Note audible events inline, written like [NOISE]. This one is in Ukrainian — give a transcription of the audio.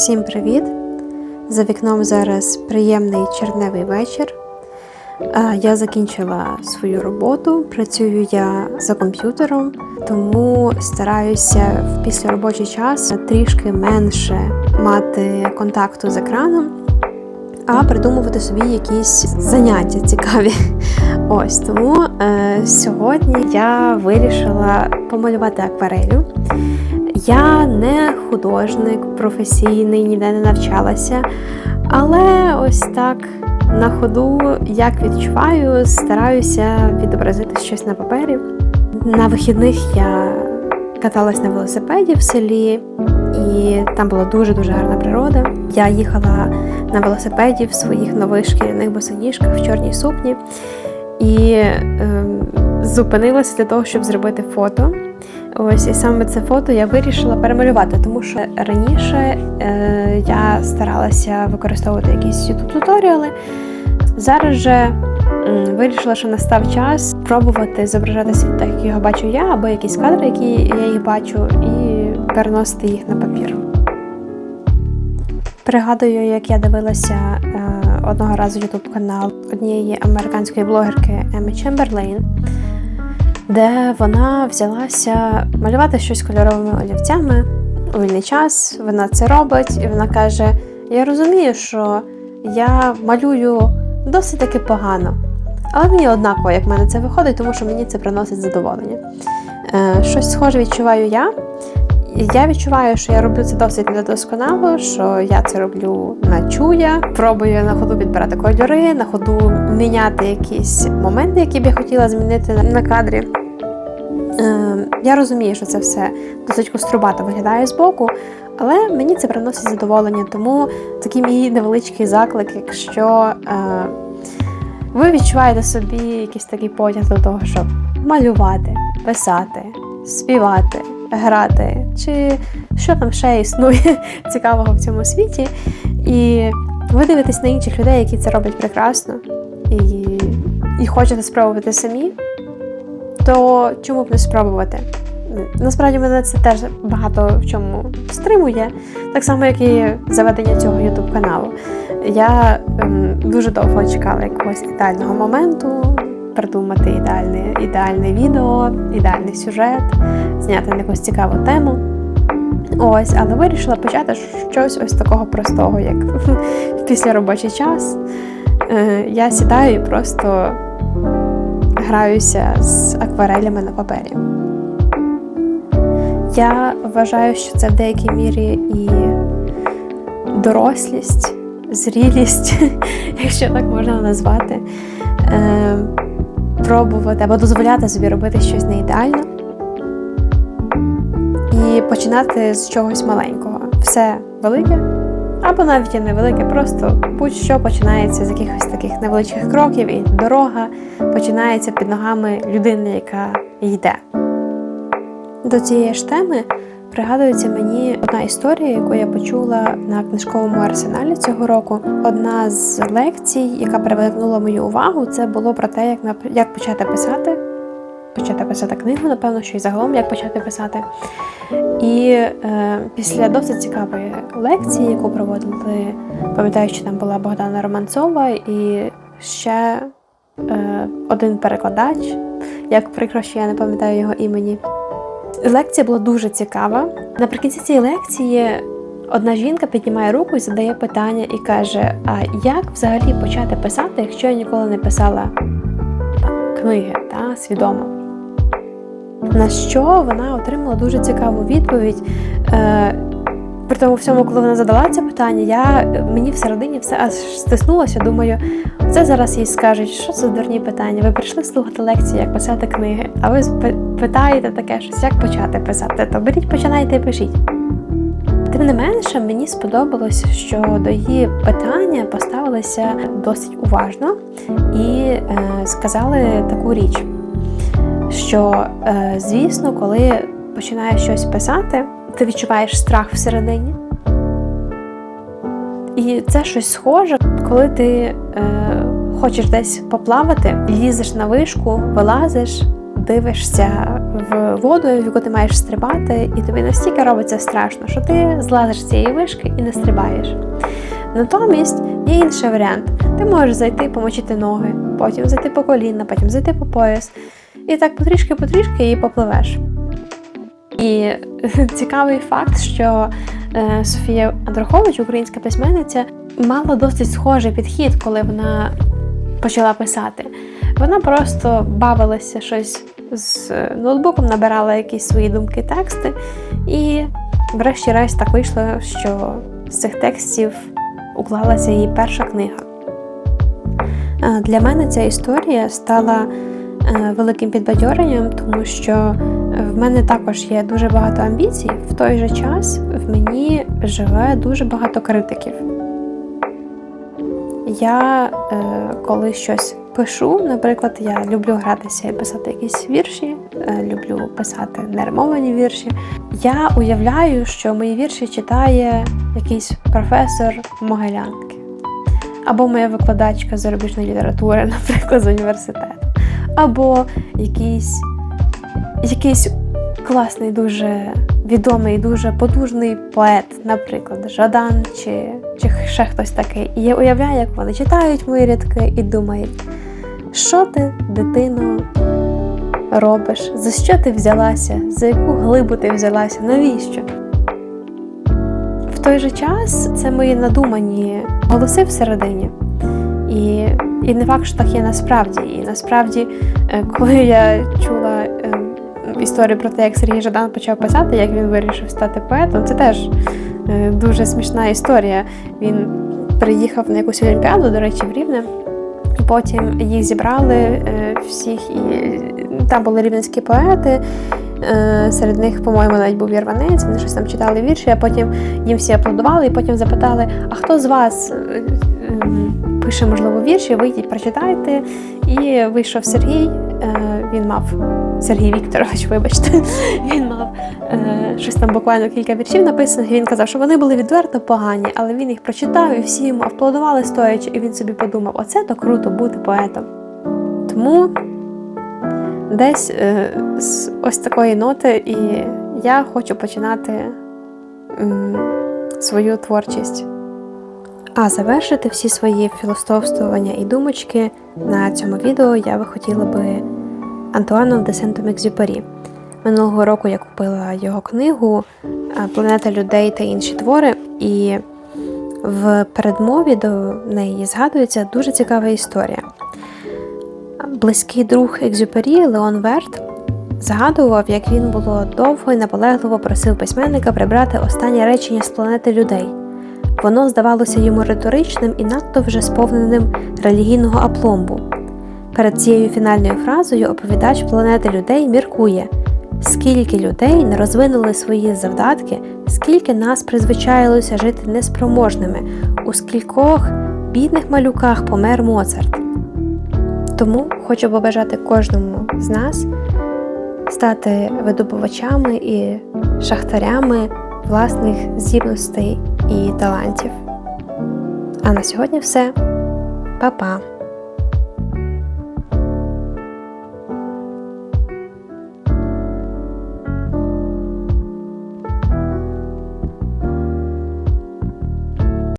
Всім привіт! За вікном зараз приємний червневий вечір. Я закінчила свою роботу, працюю я за комп'ютером, тому стараюся в післяробочий час трішки менше мати контакту з екраном, а придумувати собі якісь заняття цікаві. [LAUGHS] Ось тому е, сьогодні я вирішила помалювати акварелю. Я не художник професійний, ніде не навчалася, але ось так на ходу, як відчуваю, стараюся відобразити щось на папері. На вихідних я каталась на велосипеді в селі, і там була дуже-дуже гарна природа. Я їхала на велосипеді в своїх нових шкіряних босоніжках в чорній сукні і е, зупинилася для того, щоб зробити фото. Ось і саме це фото я вирішила перемалювати, тому що раніше е, я старалася використовувати якісь youtube туторіали. Зараз же вирішила, що настав час пробувати зображати світ так, як його бачу я, або якісь кадри, які я їх бачу, і переносити їх на папір. Пригадую, як я дивилася е, одного разу youtube канал однієї американської блогерки Еми Чемберлейн, де вона взялася малювати щось кольоровими олівцями у вільний час. Вона це робить, і вона каже: Я розумію, що я малюю досить таки погано, але мені однаково, як в мене це виходить, тому що мені це приносить задоволення. Е, Щось схоже відчуваю я. Я відчуваю, що я роблю це досить недосконало, що я це роблю на чуя, пробую на ходу підбирати кольори, на ходу міняти якісь моменти, які б я хотіла змінити на- на кадрі. Е, я розумію, що це все досить кострубато виглядає збоку, але мені це приносить задоволення. Тому такий мій невеличкий заклик, якщо е, ви відчуваєте собі якийсь такий потяг до того, щоб малювати, писати, співати, грати, чи що там ще існує [LAUGHS] цікавого в цьому світі, і ви дивитесь на інших людей, які це роблять прекрасно, і, і хочете спробувати самі то чому б не спробувати? Насправді мене це теж багато в чому стримує, так само, як і заведення цього youtube каналу. Я ем, дуже довго чекала якогось ідеального моменту, придумати ідеальне, ідеальне відео, ідеальний сюжет, зняти на якусь цікаву тему. Ось, але вирішила почати щось ось такого простого, як [LAUGHS] в післяробочий час. Е, я сідаю і просто граюся з акварелями на папері. Я вважаю, що це в деякій мірі і дорослість, зрілість, [LAUGHS] якщо так можна назвати, е, пробувати або дозволяти собі робити щось не ідеально і починати з чогось маленького. Все велике, або навіть і невелике, просто будь-що починається з якихось таких невеличких кроків, і дорога починається під ногами людини, яка йде. До цієї ж теми пригадується мені одна історія, яку я почула на книжковому арсеналі цього року. Одна з лекцій, яка привернула мою увагу, це було про те, як як почати писати. Почати писати книгу, напевно, що і загалом як почати писати. І е, після досить цікавої лекції, яку проводили, пам'ятаю, що там була Богдана Романцова і ще е, один перекладач, як прикро, що я не пам'ятаю його імені. Лекція була дуже цікава. Наприкінці цієї лекції одна жінка піднімає руку і задає питання і каже: А як взагалі почати писати, якщо я ніколи не писала книги та свідомо? На що вона отримала дуже цікаву відповідь. Е, при тому всьому, коли вона задала це питання, я мені всередині все аж стиснулося. Думаю, це зараз їй скажуть, що це дурні питання. Ви прийшли слухати лекції, як писати книги, а ви питаєте таке щось, як почати писати, то беріть, починайте і пишіть. Тим не менше, мені сподобалось, що до її питання поставилися досить уважно і е, сказали таку річ, що, е, звісно, коли починаєш щось писати, ти відчуваєш страх всередині. І це щось схоже, коли ти е, хочеш десь поплавати, лізеш на вишку, вилазиш, дивишся в воду, в яку ти маєш стрибати, і тобі настільки робиться страшно, що ти злазиш з цієї вишки і не стрибаєш. Натомість є інший варіант. Ти можеш зайти, помочити ноги, потім зайти по коліна, потім зайти по пояс. І так потрішки-потрішки і попливеш. І [LAUGHS] цікавий факт, що е, Софія Андрухович, українська письменниця, мала досить схожий підхід, коли вона почала писати. Вона просто бавилася щось з ноутбуком, набирала якісь свої думки, тексти, і, врешті-решт, так вийшло, що з цих текстів уклалася її перша книга. Е, Для мене ця історія стала е, великим підбадьоренням, тому що е, в мене також є дуже багато амбіцій. В той же час в мені живе дуже багато критиків. Я е, коли щось пишу, наприклад, я люблю гратися і писати якісь вірші, е, люблю писати нермовані вірші. Я уявляю, що мої вірші читає якийсь професор Могилянки або моя викладачка зарубіжної літератури, [LAUGHS] наприклад, з університету, або якийсь, якийсь класний, дуже відомий, дуже потужний поет, наприклад, Жадан чи, чи ще хтось такий. І я уявляю, як вони читають мої рядки і думають, що ти, дитино, робиш, за що ти взялася, за яку глибу ти взялася, навіщо? В той же час це мої надумані голоси всередині. І, і не факт, що так є насправді. І насправді, е, коли я чула е, історію про те, як Сергій Жадан почав писати, як він вирішив стати поетом, це теж е, дуже смішна історія. Він приїхав на якусь олімпіаду, до речі, в Рівне. Потім їх зібрали е, всіх, і там були рівненські поети. Серед них, по-моєму, навіть був Єрванець, вони щось там читали вірші, а потім їм всі аплодували, і потім запитали: а хто з вас е, е, можливо, вірші, вийдіть, прочитайте. І вийшов Сергій, е, він мав Сергій Вікторович, вибачте, [LAUGHS] він мав е, щось там буквально кілька віршів написаних. Він казав, що вони були відверто погані, але він їх прочитав і всі йому аплодували стоячи, і він собі подумав: оце то круто бути поетом. Тому десь е, з ось такої ноти, і я хочу починати свою творчість. А завершити всі свої філософствування і думочки на цьому відео я би хотіла би Антуаном де Сентом-Екзюпері. Минулого року я купила його книгу е, Планета людей та інші твори, і в передмові до неї згадується дуже цікава історія. Близький друг Екзюпері Леон Верт згадував, як він було довго і наполегливо просив письменника прибрати останнє речення з планети людей. Воно здавалося йому риторичним і надто вже сповненим релігійного апломбу. Перед цією фінальною фразою оповідач планети людей міркує, скільки людей не розвинули свої завдатки, скільки нас призвичаїлося жити неспроможними, у скількох бідних малюках помер Моцарт. Тому хочу побажати кожному з нас стати видобувачами і шахтарями власних здібностей і талантів. А на сьогодні все. Па-па!